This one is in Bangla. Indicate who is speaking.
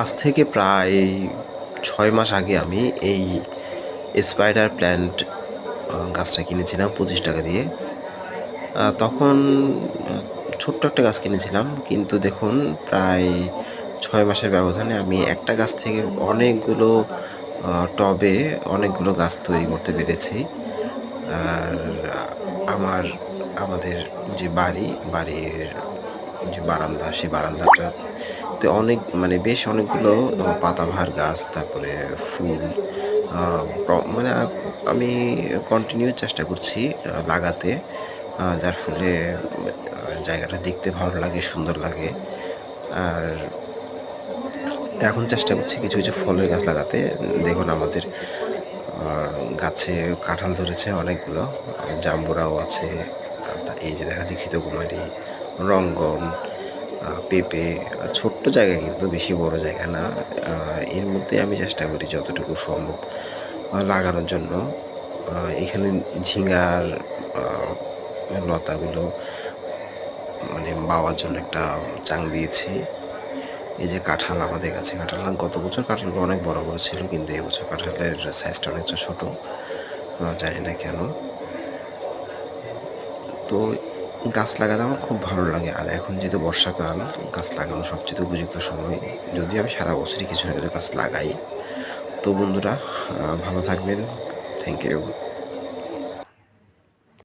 Speaker 1: আজ থেকে প্রায় ছয় মাস আগে আমি এই স্পাইডার প্ল্যান্ট গাছটা কিনেছিলাম পঁচিশ টাকা দিয়ে। তখন ছোট্ট একটা গাছ কিনেছিলাম, কিন্তু দেখুন প্রায় ছয় মাসের ব্যবধানে আমি একটা গাছ থেকে অনেকগুলো টবে অনেকগুলো গাছ তৈরি করতে পেরেছি। আর আমার, আমাদের যে বাড়ি, বাড়ির যে বারান্দা সেই বারান্দাটাতে অনেক মানে বেশ অনেকগুলো পাতাবাহার গাছ, তারপরে ফুল মানে আমি কন্টিনিউ চেষ্টা করছি লাগাতে যার ফলে জায়গাটা দেখতে ভালো লাগে, সুন্দর লাগে। আর এখন চেষ্টা করছি কিছু কিছু ফলের গাছ লাগাতে। দেখুন আমাদের গাছে কাঁঠাল ধরেছে অনেকগুলো, জাম্বুরাও আছে এই যে দেখা যাচ্ছে ঘৃতকুমারী রঙ্গন পেঁপে ছোট্ট জায়গা কিন্তু, বেশি বড় জায়গা না। এর মধ্যে আমি চেষ্টা করি যতটুকু সম্ভব লাগানোর জন্য। এখানে ঝিঙার লতাগুলো মানে বাওয়ার জন্য একটা চাং দিয়েছি। এই যে কাঁঠাল আমাদের কাছে, কাঁঠাল গত বছর কাঁঠালগুলো অনেক বড় বড় ছিল, কিন্তু এবছর কাঁঠালের সাইজটা অনেকটা ছোটো। জানি না কেন। তো গাছ লাগাতে আমার খুব ভালো লাগে। আর এখন যেহেতু বর্ষাকাল, গাছ লাগানো সবচেয়ে উপযুক্ত সময়। যদি আমি সারা বছরই কিছু না কিছু গাছ লাগাই। তো বন্ধুরা ভালো থাকবেন। Thank you